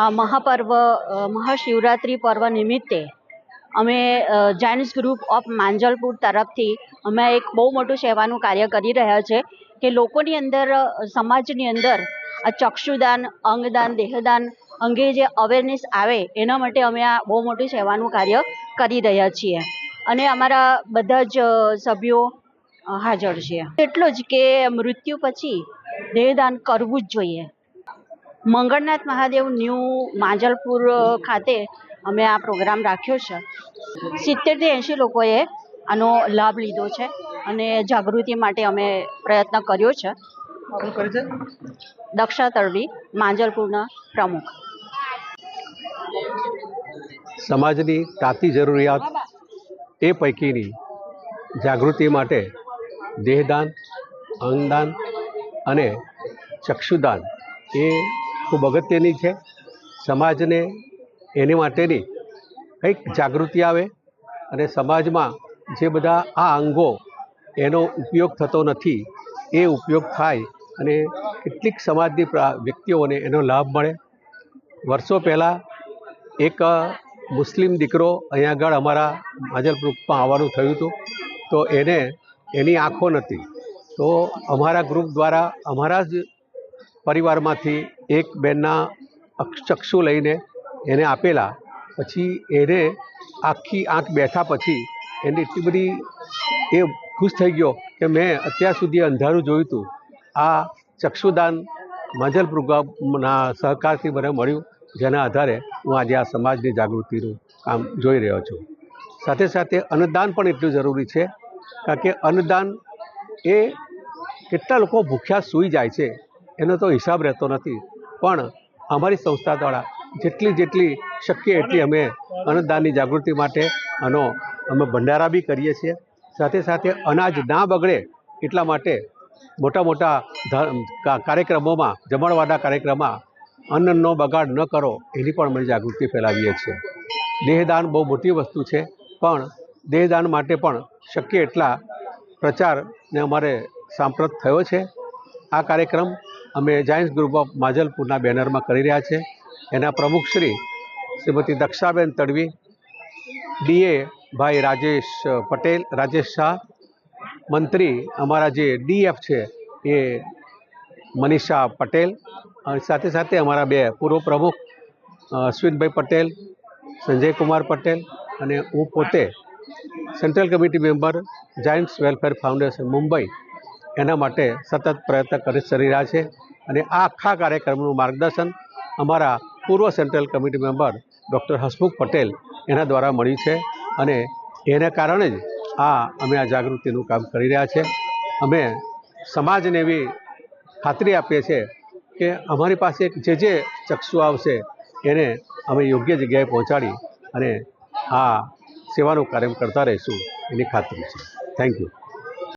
આ મહાપર્વ મહાશિવરાત્રિ પર્વ નિમિત્તે અમે જાયન્ટ્સ ગ્રુપ ઓફ માંજલપુર તરફથી અમે એક બહુ મોટું સેવાનું કાર્ય કરી રહ્યા છે કે લોકોની અંદર સમાજની અંદર આ ચક્ષુદાન, અંગદાન, દેહદાન અંગે જે અવેરનેસ આવે એના માટે અમે આ બહુ મોટું સેવાનું કાર્ય કરી રહ્યા છીએ. અને અમારા બધા જ સભ્યો હાજર છે. એટલું જ કે મૃત્યુ પછી દેહદાન કરવું જ જોઈએ. મંગળનાથ મહાદેવ ન્યૂ માંજલપુર ખાતે અમે આ પ્રોગ્રામ રાખ્યો છે. સિત્તેરથી એંશી લોકોએ આનો લાભ લીધો છે અને જાગૃતિ માટે અમે પ્રયત્ન કર્યો છે. દક્ષા તળવી માંજલપુરના પ્રમુખ. સમાજની તાતી જરૂરિયાત એ પૈકીની જાગૃતિ માટે દેહદાન અંગદાન અને ચક્ષુદાન એ ખૂબ અગત્યની છે. સમાજને એની માટેની કંઈક જાગૃતિ આવે અને સમાજમાં જે બધા આ અંગો એનો ઉપયોગ થતો નથી, એ ઉપયોગ થાય અને કેટલીક સમાજની વ્યક્તિઓને એનો લાભ મળે. વર્ષો પહેલાં એક મુસ્લિમ દીકરો અહીંયા આગળ અમારા માજલ ગ્રુપમાં આવવાનું થયું હતું. તો એને એની આંખો નથી તો અમારા ગ્રુપ દ્વારા અમારા જ પરિવારમાંથી એક બેનના ચક્ષુ લઈને એને આપેલા. પછી એને આખી આંખ બેઠા પછી એની એટલી બધી એ ખુશ થઈ ગયો કે મેં અત્યાર સુધી અંધારું જોયું હતું. આ ચક્ષુદાન માજલ પ્રોગ્રામના સહકારથી મને મળ્યું, જેના આધારે હું આજે આ સમાજની જાગૃતિનું કામ જોઈ રહ્યો છું. સાથે સાથે અન્નદાન પણ એટલું જરૂરી છે, કારણ કે અન્નદાન એ કેટલા લોકો ભૂખ્યા સૂઈ જાય છે એનો તો હિસાબ રહેતો નથી. પણ અમારી સંસ્થા દ્વારા જેટલી જેટલી શક્ય એટલી અમે અન્નદાનની જાગૃતિ માટે આનો અમે ભંડારા બી કરીએ છીએ. સાથે સાથે અનાજ ના બગડે એટલા માટે મોટા મોટા કાર્યક્રમોમાં જમણવાડા કાર્યક્રમમાં અન્નનો બગાડ ન કરો એની પણ અમે જાગૃતિ ફેલાવીએ છીએ. દેહદાન બહુ મોટી વસ્તુ છે, પણ દેહદાન માટે પણ શક્ય એટલા પ્રચારને અમારે સાંપ્રત થયો છે. આ કાર્યક્રમ અમે જાયન્સ ગ્રુપ ઓફ માજલપુરના બેનરમાં કરી રહ્યા છે. એના પ્રમુખ શ્રી શ્રીમતી દક્ષાબેન તડવી, ડીએ ભાઈ રાજેશ પટેલ, રાજેશ શાહ, મંત્રી અમારા જે ડીએફ છે એ મનીષા પટેલ અને સાથે સાથે અમારા બે પૂર્વ પ્રમુખ અશ્વિનભાઈ પટેલ સંજય કુમાર પટેલ અને હું પોતે central committee member giants welfare foundation Mumbai એના માટે સતત પ્રયત્ન કરી કરી રહ્યા છે અને આ આખા કાર્યક્રમનું માર્ગદર્શન અમારા પૂર્વ central committee member doctor Hasmukh Patel એના દ્વારા મળ્યું છે અને એના કારણે જ આ અમે આ જાગૃતિનું કામ કરી રહ્યા છે. અમે સમાજને એવી ખાતરી આપીએ છીએ કે અમારી પાસે જે જે ચક્ષુ આવશે એને અમે યોગ્ય જગ્યાએ પહોંચાડી અને આ સેવાનું કાર્ય કરતા રહીશું એની ખાતરી છે. Thank you